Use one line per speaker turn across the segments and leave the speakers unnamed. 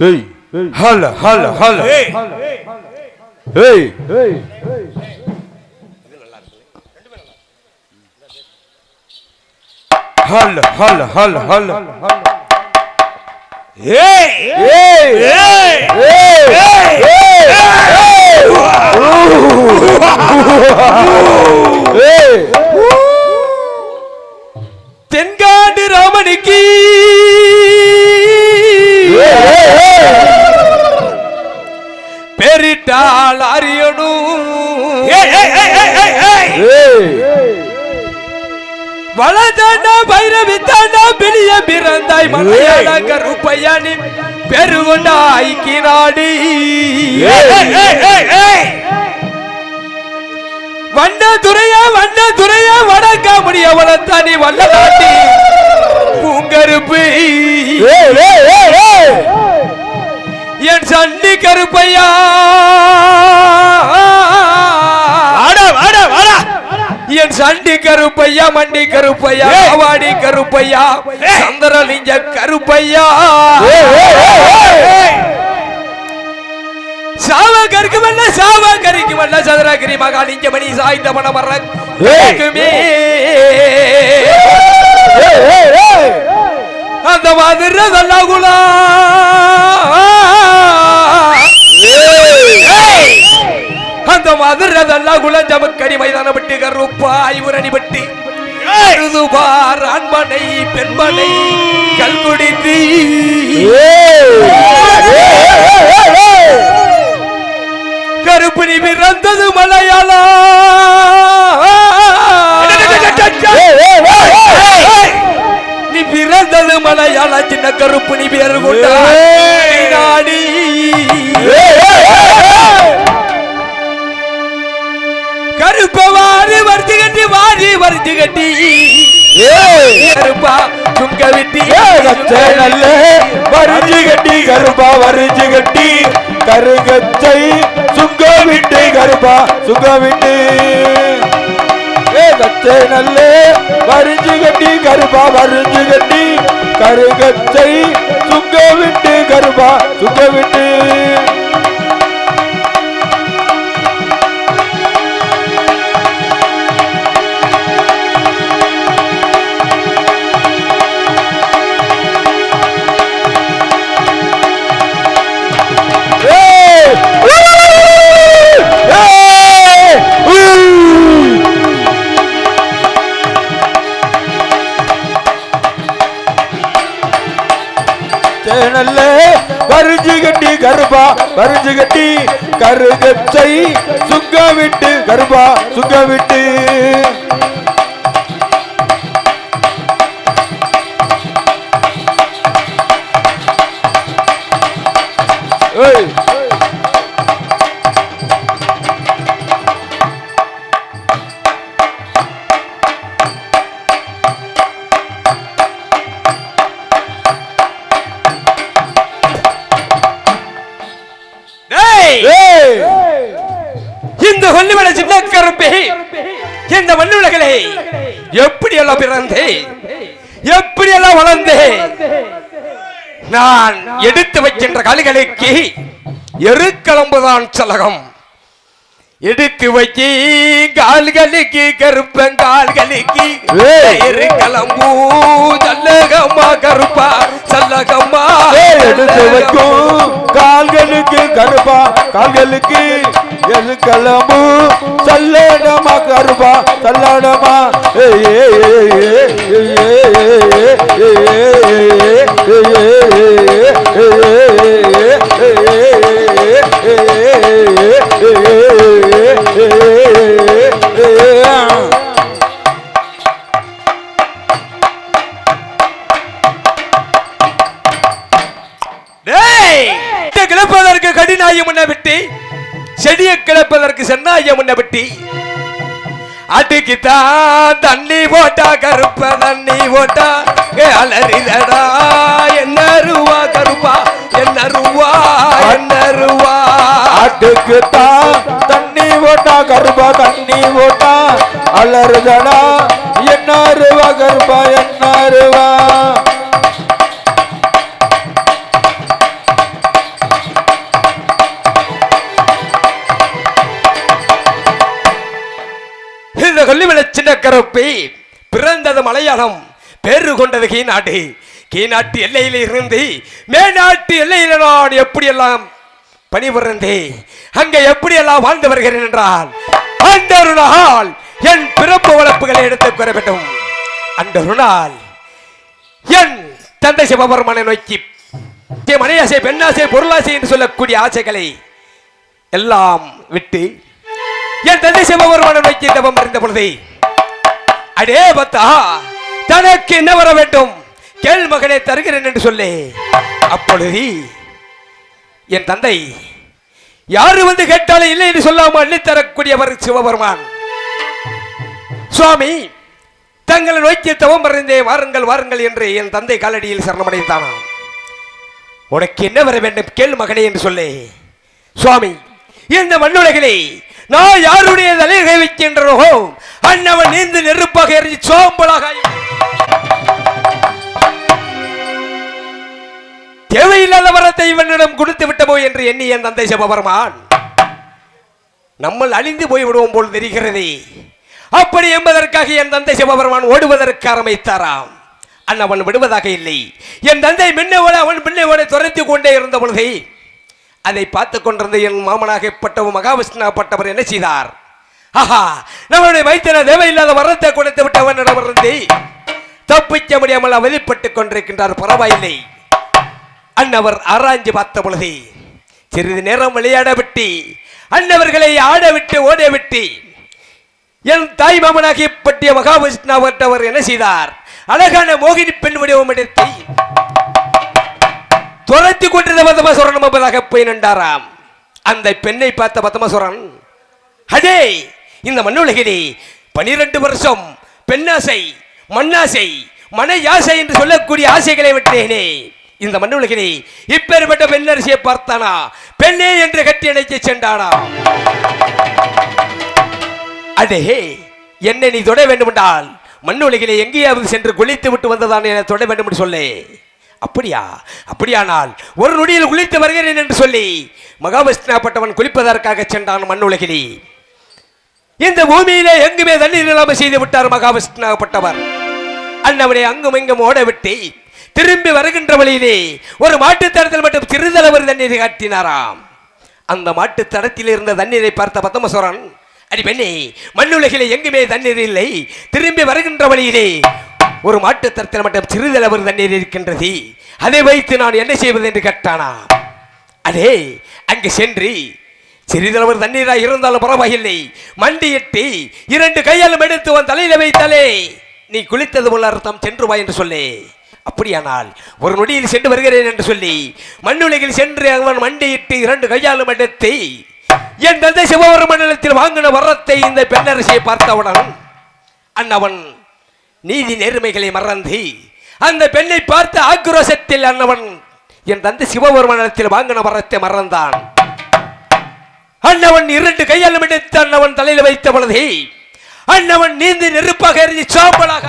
ஏய் ஹல ஹல ஹல
ஏய்
ஏய் ஹல ஹல ஹல ஹல
ஏய்
ஏய்
ஏய்
ஏய் ஏய்
தென்காடு ராமனுக்கு பெரிட்டால் அறியணும் வளதாண்டா பைரவி தாண்டா பிளிய பிறந்தாய் மலையாள கருப்பையானி பெருகொண்டாய்க்கு நாடு வண்ண துறையா வண்ண துறையா வடக்க முடிய வளர்த்தானி வல்ல நாட்டி பூங்கருப்பு. என் சண்டி கருப்பையா. என் சண்டி கருப்பையா மண்டி கருப்பையா வாடி கருப்பையா சந்திரலிங்க கருப்பையா. சாவ கருக்கு வல்ல சாவ கரிக்கு வல்ல சதுரகிரி மகாலிங்க மணி சாய்ந்த ಮಾಧವಾದಿರದಲ್ಲ ಗುಣ அந்த மதுரதல்ல குலஞ்சம கனி மைதான பட்டி கருப்பாய் உரணி பட்டி எழுதுபார் ஆண்மனை பெண்மனை கல் குடித்து கருப்பிணி பிறந்தது மலையாளா நீ பிறந்தது மலையாள சின்ன கருப்பிணி பேரு கொண்டா. நாடி. கருப்ப வாரி வரிச்சு கட்டி வாரி வரிச்சு கட்டி. கருப்பா சுங்க விட்டி.
நல்ல. வரிஞ்சு கட்டி கருப்பா வரிஞ்சு கட்டி. கருகச்சை சுங்க விட்டு கருப்பா சுங்க விட்டு. கச்சை நல்ல வரிஞ்சு கட்டி கருப்பா வரிஞ்சு கட்டி கருகச்சை சுங்க விட்டு கருப்பா சுங்க விட்டு. கருபா கட்டி வரிஞ்சு கட்டி கருகச்சை சுங்க விட்டு கருபா சுங்க விட்டு.
இந்த கொல்லிமலை சின்ன கருப்பே. இந்த மண்ணுலகளே எப்படி எல்லாம் பிறந்தே எப்படி எல்லாம் வளர்ந்தே. நான் எடுத்து வைக்கின்ற கால்களுக்கு எருக்களம்புதான் சலகம். எடுத்து வச்சி கால்களுக்கு கருப்பங்கால்களுக்கு
ஏய்.
எருக்களம்பூ சல்லகம்மா கருப்பா சல்லகம்மா
எடுத்து வைக்கும் கால்களுக்கு கருப்பா கால்களுக்கு எது கிளம்பு சல்லடமா கருப்பா சல்லடமா ஏய், ஏய்,
டேய் சென்னாயம் முன்ன விட்டு அடிக்குத்தான் தண்ணி போட்டா கருப்ப தண்ணி போட்டா. அலறிதடா என்ன ரூபா கருப்பா என்ன ரூபா என்ன ரூபா
ஆட்டுக்கு தண்ணி போட்டா கருப்பா தண்ணி போட்டா. அலறுதடா என்ன ரூபா கருப்பா என்ன
சின்னக்கருப்பி பிறந்தது மலையாளம் பேரு கொண்டது கீநாட்டு கீநாட்டு எல்லையில் இருந்து மேநாட்டு எல்லையில் நான் எப்படியெல்லாம் பணிபுரிந்தே அங்கே எப்படியெல்லாம் வாழ்ந்து வருகிறேன் என்றால் அந்த ஒரு நாள் என் பிறப்பு வளர்ப்புகளை எடுத்து கூற வேண்டும். அந்த ஒரு நாள் என் தந்தை சிவபெருமனை நோக்கி மனையாசை பெண்ணாசை பொருளாசை என்று சொல்லக்கூடிய ஆசைகளை எல்லாம் விட்டு என் தந்தை சிவபெருமனை நோக்கி தவம் இருந்த பொழுது அடே பத்தா தனக்கு என்ன வர வேண்டும்? கேள் மகனை தருகிறேன் என்று சொல்லி. அப்பொழுது என் தந்தை யாரு வந்து கேட்டாலும் இல்லை என்று சொல்லாமல் அள்ளித்தரக்கூடியவர் சிவபெருமான். சுவாமி தங்களை நோக்கி தவம் இருந்தே வாருங்கள் வாருங்கள் என்று என் தந்தை காலடியில் சரணமடைந்தானாம் உனக்கு என்ன வர வேண்டும்? கேள் மகனே என்று சொல்லி. சுவாமி இந்த மண்ணுலகிலே நான் யாருடைய தலைகை வைக்கின்றனோ அன்னவன் நீந்து நெருப்பாக எறிஞ்சு சோம்பலாக தேவையில்லாத வரத்தை இவனிடம் கொடுத்து விட்டமோ என்று எண்ணி என் தந்தை சிவபெருமான் நம்மள் அழிந்து போய் விடுவோம் போல் தெரிகிறதே. அப்படி என்பதற்காக என் தந்தை சிவபெருமான் ஓடுவதற்கு ஆரம்பித்தாராம். அண்ணவன் விடுவதாக இல்லை. என் தந்தை மின்னவோட அவன் மின்னவோட துரைத்து கொண்டே இருந்த பொழுது அதை பார்த்து கொண்டிருந்த என் மாமனாகப்பட்டவர் மகாவிஷ்ணுப்பட்டவர் என்ன செய்தார்? ஆஹா நம்மளுடைய வைத்தியன தேவையில்லாத வரத்தை கொடுத்து விட்டவனிடமிருந்து தப்பிக்க முடியாமல் அவதிப்பட்டுக் கொண்டிருக்கின்றார். பரவாயில்லை. அன்னவர் ஆராய்ஞ்சு பார்த்த பொழுது சிறிது நேரம் விளையாட விட்டு அன்னவர்களை ஆட விட்டு ஓட விட்டு என் தாய் மாமனாகி பற்றிய மகாவிஷ்ணாவட்டவர் என்ன செய்தார்? அழகான மோகினி பெண் வடிவம் எடுத்து துரத்தி கொண்டிருந்த பத்மசுரன் என்பதாக போய் நின்றாராம். அந்த பெண்ணை பார்த்த பத்மசுரன் அடே இந்த மண்ணுலகிலே பனிரெண்டு வருஷம் பெண்ணாசை மண்ணாசை மன யாசை என்று சொல்லக்கூடிய ஆசைகளை விட்டேனே. இந்த மண்ணுலகிலே இப்பேற்பட்ட பெண்ணரசியை பார்த்தானா? பெண்ணே என்று கட்டி அணைத்து சென்றானா? அடே என்னை நீ தொட வேண்டுமென்றால் மண்ணுலகிலே எங்கேயாவது சென்று குளித்து விட்டு வந்ததான் என தொட வேண்டும் என்று சொல்லு. அப்படியா? அப்படியானால் ஒரு நொடியில் குளித்து வருகிறேன் என்று சொல்லி மகாவிஷ்ணாப்பட்டவன் குளிப்பதற்காக சென்றான் மண்ணுலகிலே. இந்த பூமியிலே எங்குமே தண்ணீர் இல்லாமல் செய்து விட்டார் மகாவிஷ்ணாப்பட்டவர் அண்ணவனை அங்கும் இங்கும் ஓடவிட்டு திரும்பி வருகின்ற வழியிலே ஒரு மாட்டுத்தடத்தில் மட்டும் சிறிதளவு தண்ணீரை காட்டினாராம். அந்த மாட்டுத் தடத்தில் இருந்த தண்ணீரை பார்த்த பத்தமசோரன் அடி பெண்ணே மண்ணுலகிலே எங்குமே தண்ணீர் இல்லை. திரும்பி வருகின்ற வழியிலே ஒரு மாட்டுத் தரத்தில் மட்டும் சிறிதளவு தண்ணீர் இருக்கின்றது. அதை வைத்து நான் என்ன செய்வது என்று கேட்டானா? அதே அங்கு சென்று சிறிதளவு தண்ணீராக இருந்தாலும் பரவாயில்லை. மண்டியிட்டு இரண்டு கையாலும் எடுத்து உன் தலையில வைத்தாலே நீ குளித்தது போல அர்த்தம் சென்று வா என்று சொல்லி. அப்படியானால் ஒரு நொடியில் சென்று வருகிறேன் என்று சொல்லி மண்ணுலகில் சென்று அவன் மண்டியிட்டு இரண்டு கையாலும் எடுத்து என் தந்தை சிவபெருமண்டலத்தில் வாங்கின வரத்தை இந்த பெண்ணரசியை பார்த்தவுடன் அன்னவன் நீதி நேர்மைகளை மறந்து அந்த பெண்ணை பார்த்து ஆக்ரோஷத்தில் அன்னவன் என் தந்தை சிவபெருமானத்தில் வாங்கின வரத்தை மறந்தான். அன்னவன் இரண்டு கையாலும் மிடித்து அன்னவன் தலையில் வைத்த பொழுது அன்னவன் நீந்தி நெருப்பாக எறிஞ்சு சாம்பலாக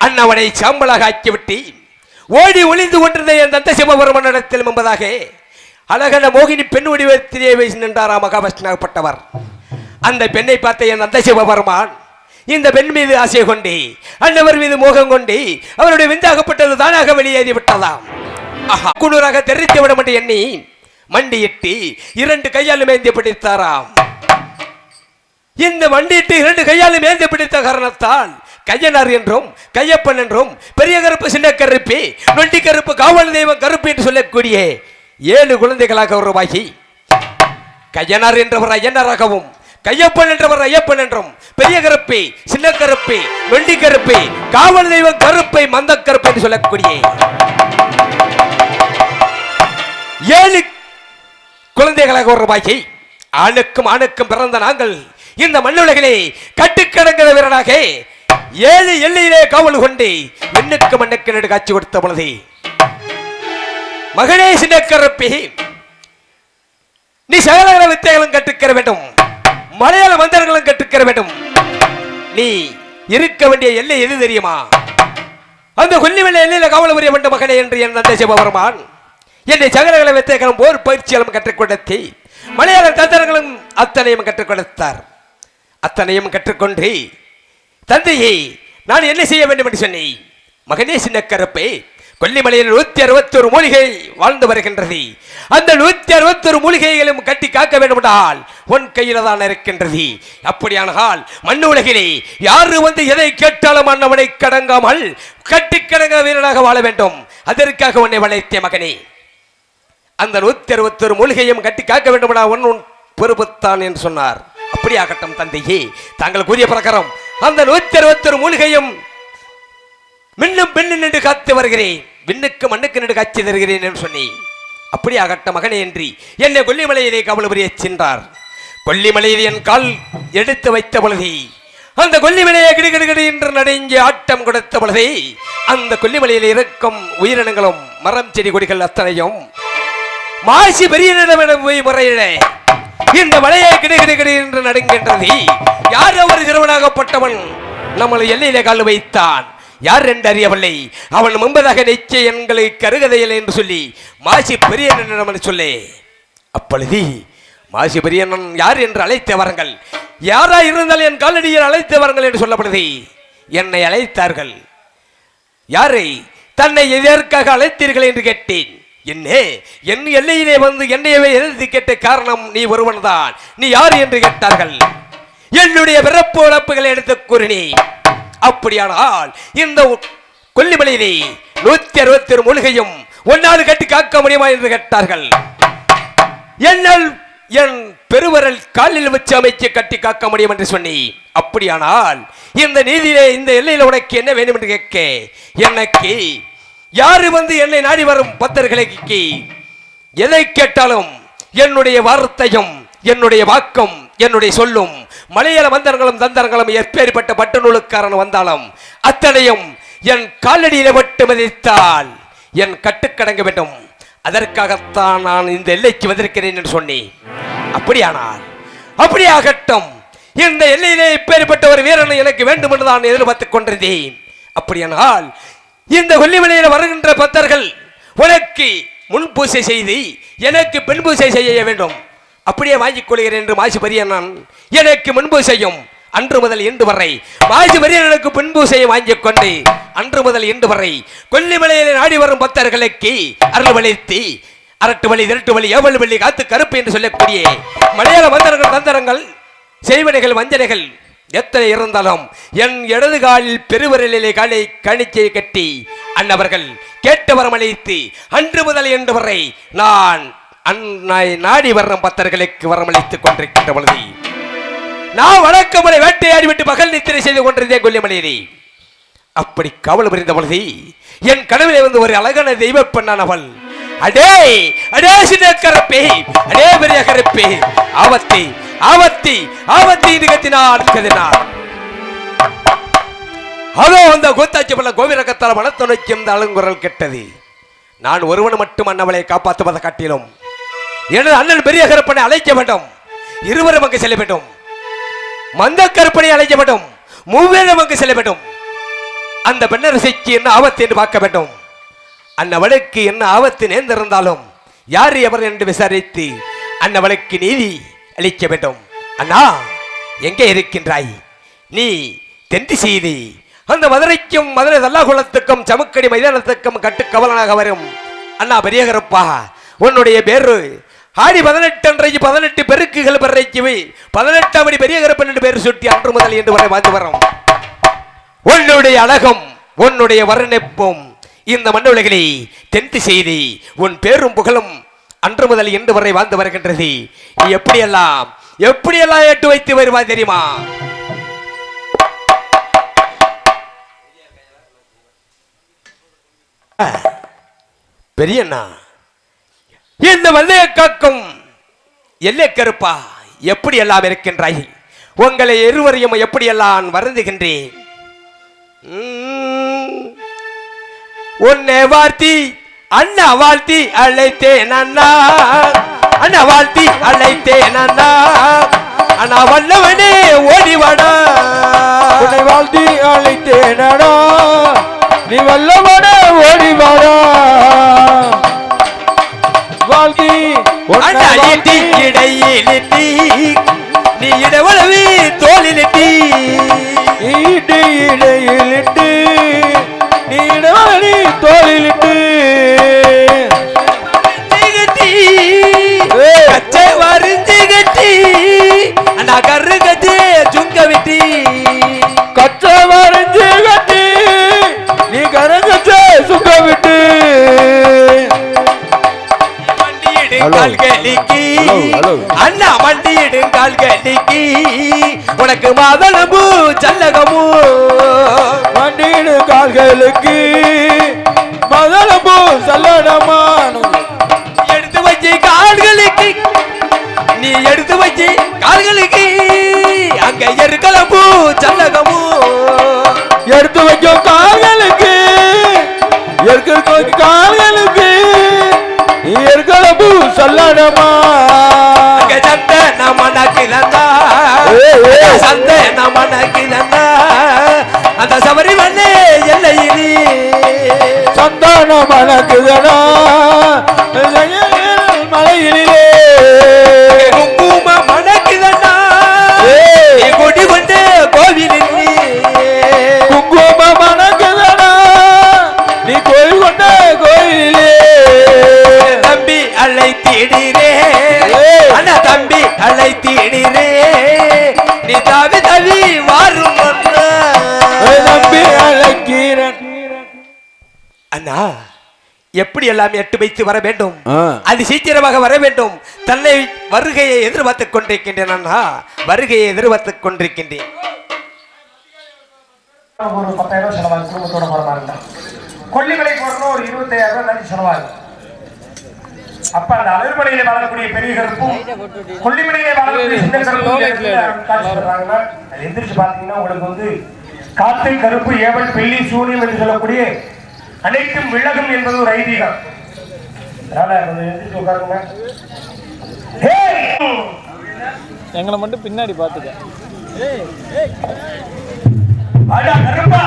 அன்னவனை சாம்பலாக ஆக்கிவிட்டு ஓடி ஒளிந்து கொண்டிருந்த என் தந்தை சிவபெருமனிடத்தில் என்பதாக அழகான மோகினி பெண் வடிவத்திலே வைத்து நின்றாரா மகாபஷ்ணப்பட்டவர் அந்த பெண்ணை பார்த்த என் அந்த சிவபெருமான் இந்த பெண் மீது ஆசை கொண்டு அன்னவர் மீது மோகம் கொண்டு அவருடைய விந்தாகப்பட்டது தானாக வெளியேறி விட்டதாம். ஆஹா குளிராக தெரிவித்து விட மாட்டேன் எண்ணி மண்டியிட்டு இரண்டு கையாலும் ஏந்தி பிடித்தாராம். இந்த மண்டியிட்டு இரண்டு கையாலும் ஏந்தி பிடித்த காரணத்தால் கையனார் என்றும் கையப்பன் என்றும் பெரிய கருப்பு சின்ன கருப்பு நொண்டி கருப்பு காவல் தெய்வம் கருப்பு என்று சொல்லக்கூடிய ஏழு குழந்தைகளாக உருவாகி கையனார் என்றவர் ஐயனாராகவும் கையப்பன் என்றவர் ஐயப்பன் என்றும். பெரிய கருப்பை சின்ன கருப்பை நொண்டி கருப்பை காவல் தெய்வம் கருப்பை மந்த கருப்பை என்று சொல்லக்கூடிய ஏழு குழந்தைகளாக உருவாக்கி ஆணுக்கும் ஆணுக்கும் பிறந்த நாங்கள் இந்த மண்ணுலகிலே கட்டுக்கடங்கிற வீரனாக ஏழு எல்லையிலே காவல் கொண்டு எண்ணுக்கு மண்ணுக்கு நடு காட்சி கொடுத்த பொழுது மகனே கருப்பி நீ சகலகல வித்தைகளும் கற்றுக்கிற வேண்டும். மலையாள மந்திரங்களும் கற்றுக்கிற வேண்டும். நீ இருக்க வேண்டிய எல்லை எது தெரியுமா? அந்த கொல்லிமலை எல்லையில காவல் புரிய வேண்டும் மகனே என்று என் தந்தை சிவபெருமான். என்னை சகலகல வித்தைகளும் போர் பயிற்சியாலும் கற்றுக் கொடுத்தி மலையாள தந்திரங்களும் அத்தனையும் கற்றுக் கொடுத்தார் அத்தனையும் கற்றுக்கொண்டு தந்தையை நான் என்ன செய்ய வேண்டும் என்று சொன்னேன். மகனே சின்ன கருப்பே கொல்லிமலையில் நூத்தி அறுபத்தொரு மூலிகை வாழ்ந்து வருகின்றது. அந்த நூத்தி அறுபத்தொரு மூலிகைகளும் கட்டி காக்க வேண்டும் என்றால் உன் கையில தான் இருக்கின்றது. அப்படியானால் மண் உலகிலே யாரு வந்து எதை கேட்டாலும் அண்ணவனை கடங்காமல் கட்டி கடங்க வீரனாக வாழ வேண்டும். அதற்காக உன்னை வளைத்தே மகனே. அந்த நூத்தி அறுபத்தொரு மூலிகையும் கட்டி காக்க வேண்டும் உன் உன் பொறுப்புத்தான் என்று சொன்னார். அப்படியாகட்டும் தந்தையே தாங்கள் கூறிய பிரகாரம் அந்த நூத்தி அறுபத்தொரு மூலிகையும் மின்னும் பெண்ணு நின்று காத்து வருகிறேன். விண்ணுக்கு மண்ணுக்கு நின்று காட்சி தருகிறேன் என்று சொன்னேன். அகட்ட மகனே என்று என்னை கொல்லிமலையிலே கவலபுரிய சென்றார். கொல்லிமலையில் என் கால் எடுத்து வைத்த பொழுதே அந்த கொல்லிமலையை கிடுகிடுகிடு என்று நடைஞ்சு ஆட்டம் கொடுத்த பொழுதே அந்த கொல்லிமலையில் இருக்கும் உயிரினங்களும் மரம் செடி கொடிகள் அத்தனையும் மாசி பெரியனிடமிடம் போய் முறையிட இந்த மலையை கிடுகிடுகிடு என்று நடுங்கின்றது யாரோ ஒரு சிறுவனாகப்பட்டவன் நம்மளை எல்லையிலே கால் வைத்தான். யார் என்று அறியவில்லை? அவன் முன்பதாக நிச்சய எண்களை கருகதையில் என்று சொல்லி மாசி பெரியனிடம் சொல்லி. அப்பொழுது மாசி பெரியண்ணன் யார் என்று அழைத்து வாருங்கள். யாரா இருந்தால் என் காலடியில் அழைத்து வாருங்கள் என்று சொல்லப்படுது. என்னை அழைத்தார்கள். யாரை? தன்னை எதற்காக அழைத்தீர்கள்? என்று கேட்டேன். என்னே என் எல்லையிலே வந்து என்னையவே எதிர்த்து கேட்ட காரணம் நீ ஒருவன்தான். நீ யார்? என்று கேட்டார்கள். என்னுடைய பிறப்பு இழப்புகளை எடுத்து கூறினேன். அப்படியானால் இந்த கொல்லிமலையிலே நூத்தி அறுபத்தி ஒரு மூலிகையும் ஒன்னாடு கட்டி காக்க முடியுமா என்று கேட்டார்கள். என்னால் என் பெருவரல் காலில் வச்சு அமைச்சு கட்டி காக்க முடியும் என்று சொன்னி. அப்படியானால் இந்த நீதியிலே இந்த எல்லையில் உனக்கு என்ன வேண்டும் என்று கேட்க. எனக்கு யாரு வந்து என்னை நாடி வரும் பக்தர்களுக்கு எதை கேட்டாலும் என்னுடைய வார்த்தையும் என்னுடைய வாக்கம் என்னுடைய சொல்லும் மலையாள மந்திரங்களும் தந்தர்களும் எப்பேற்பட்ட பட்டு நூலுக்காரன் வந்தாலும் அத்தனையும் என் காலடியில விட்டு மதித்தால் என் கட்டுக்கடங்க வேண்டும். அதற்காகத்தான் நான் இந்த எல்லைக்கு வந்திருக்கிறேன் என்று சொன்னேன் அப்படியானால் அப்படியாகட்டும் இந்த எல்லையிலே இப்பேற்பட்ட ஒரு வீரனை எனக்கு வேண்டும் என்று நான் எதிர்பார்த்துக் கொண்டிருந்தேன். அப்படியானால் இந்த கொல்லிமலையில் வருகின்ற பக்தர்கள் உனக்கு முன் பூசை செய்து எனக்கு பெண் பூசை செய்ய வேண்டும். அப்படியே வாங்கிக் கொள்கிறேன் என்று மாசி பரியண்ணன் எனக்கு முன்பு செய்யும் அன்று முதல் இன்று வரை. மாசி பரியண்ணனுக்கு பின்பு செய்ய வாங்கிக் கொண்டு அன்று முதல் இன்று வரை. கொல்லிமலையில் நாடி வரும் பக்தர்களுக்கு அருள் வலித்து அரட்டு வழி திரட்டு வழி ஏவல் வழி காத்து கருப்பு என்று சொல்லக்கூடிய மலையாள மந்திரங்கள் தந்திரங்கள் செய்வனைகள் வஞ்சனைகள் எத்தனை இருந்தாலும் என் இடது காலில் பெருவரலிலே காலை கணிச்சை கட்டி அன்னவர்கள் கேட்டு அழைத்து அன்று முதல் என்று வரை நான் அன்னை நாடி வர்ணம் பத்தர்களுக்கு வரமளித்துக் கொண்டிருக்கின்ற பொழுது நான் வழக்கமுறை வேட்டையாடி விட்டு மகள் நித்திரை செய்து கொண்டிருந்தேன் கொல்லிமலையிலே. அப்படி கவலை புரிந்த பொழுது என் கனவிலே வந்து ஒரு அழகான தெய்வ பெண்ணான் அவள் அடே அடே சின்ன கருப்பே அடே பெரிய கருப்பே ஆவத்தி ஆவத்தி ஆவத்தி இது கதினார் அதோ அந்த கோத்தாச்சி பல கோவிரகத்தால் மனத்துணைக்கு இந்த அழுங்குரல் கெட்டது. நான் ஒருவன் மட்டும் அன்னவளை காப்பாற்றுவதை காட்டிலும் எனது அண்ணன் பெரிய கருப்பனை அழைக்க வேண்டும். இருவரும் அங்கு செல்ல வேண்டும். மந்த கருப்பனை அழைக்க வேண்டும். மூவேரும் அங்கு செல்ல வேண்டும். அந்த பெண்ணரசைக்கு என்ன ஆபத்து என்று பார்க்க வேண்டும். அன்னவளுக்கு என்ன ஆபத்து நேர்ந்திருந்தாலும் யார் எவர் என்று விசாரித்து அன்னவளுக்கு நீதி அளிக்க வேண்டும். அண்ணா எங்கே இருக்கின்றாய்? நீ தென் செய்தி அந்த மதுரைக்கும் மதுரை தல்லாகுளத்துக்கும் சமுக்கடி மைதானத்துக்கும் கட்டுக்கவலனாக வரும். அண்ணா பெரியகரப்பா உன்னுடைய பேரு ஆடி பதினெட்டு அன்றைக்கு பதினெட்டு பெருக்குகள் பெறைக்குவி. பதினெட்டாம் அடி பெரிய கருப்பன் என்று பேர் சுட்டி அன்று முதல் என்று வரை வாழ்ந்து வரோம். உன்னுடைய அழகும் உன்னுடைய வர்ணிப்பும் இந்த மண்ணுலகிலே தென்தி செய்தி உன் பேரும் புகழும் அன்று முதல் இன்று வரை வாழ்ந்து வருகின்றது. நீ எப்படியெல்லாம் எப்படியெல்லாம் எட்டு வைத்து வருவா தெரியுமா? பெரியண்ணா இந்த வல்லைய காக்கும் எல்லை கருப்பா எப்படி எல்லாம் இருக்கின்றாய்? உங்களை இருவரையும் எப்படியெல்லாம் வருந்துகின்றேன்? உம். உன்னை வாழ்த்தி அண்ணா வாழ்த்தி அழைத்தேன் அண்ணா. அண்ணா வாழ்த்தி அழைத்தேன் அண்ணா. அண்ணா வல்லவனே.
தலையிட்டி இடையிலிட்டி நீ இடவளவி
தோலிலிட்டி
இடையிலிட்டி
கால்களுக்கு. அண்ணா வண்டியிடு கால்களுக்கு உனக்கு மாதளமு ஜல்லகமு
வண்டிடு கால்களுக்கு மதளம்பூ சல்லடமானு
எடுத்து வச்சு கால்களுக்கு நீ எடுத்து வச்சு கால்களுக்கு அங்க எருக்கலமு ஜல்லகமு நமனக்கு தந்தா
ஏய், ஏய்.
சந்தை நமனக்கு தந்தா அந்த சபரிமலை எல்லையிலே.
சந்தானம் மணக்குதடா மலையிலே
எல்லாம் எட்டு வைத்து வர வேண்டும். அது சீக்கிரமாக வர வேண்டும். தன்னை வருகையை எதிர்பார்த்துக் கொண்டிருக்கின்றேன் அண்ணா. வருகையை எதிர்பார்த்துக் கொண்டிருக்கின்றேன்.
ஒரு பத்தாயிரம் செலவாகும் குடும்பத்தோட போற மாதிரி இருந்தா கொல்லிமலை ஒரு இருபத்தாயிரம் ரூபாய் நன்றி செலவாகும் அப்ப அந்த அலர்மலையில வாழக்கூடிய பெரிய கருப்பும் கொல்லிமலையில வாழக்கூடிய சின்ன கருப்பும் எந்திரிச்சு பாத்தீங்கன்னா உங்களுக்கு வந்து காத்து கருப்பு ஏவல் பில்லி சூனியம் என்று சொல்லக்கூடிய அனைத்தும் விலகும் என்பது ஒரு ஐதீகம்!
எங்களை மட்டும் பின்னாடி
கருப்பா.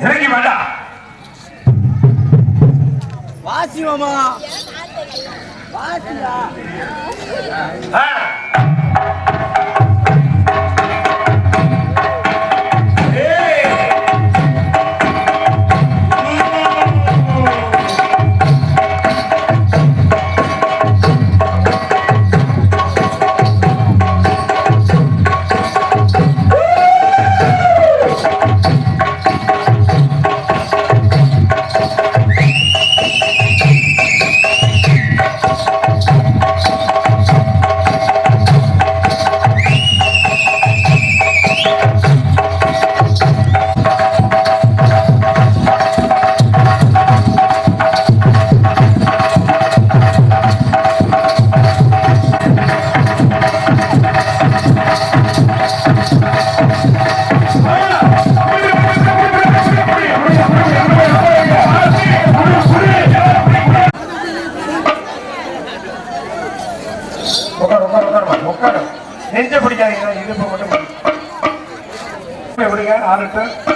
இறங்கி வாடா. ஆ. ஏய். விடுங்க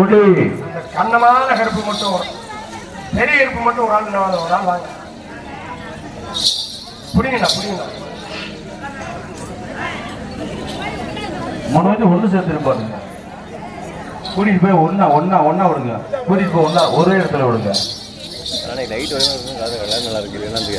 இந்த கண்ணமான கருப்பு மட்டும் வரும். பெரிய கருப்பு மட்டும் ஒரு ஆள் ஒரு ஆள் வாங்க. புடிங்கண்ணா புடிங்கண்ணா
மூணு வந்து ஒன்று சேர்த்துருப்பாருங்க
கூட்டிட்டு போய் ஒண்ணா ஒண்ணா ஒண்ணா விடுங்க. கூட்டிட்டு போய் ஒண்ணா ஒரே இடத்துல விடுங்க.
ஆனால் லைட் வரைக்கும் அது எல்லாம் நல்லா இருக்கு. என்னது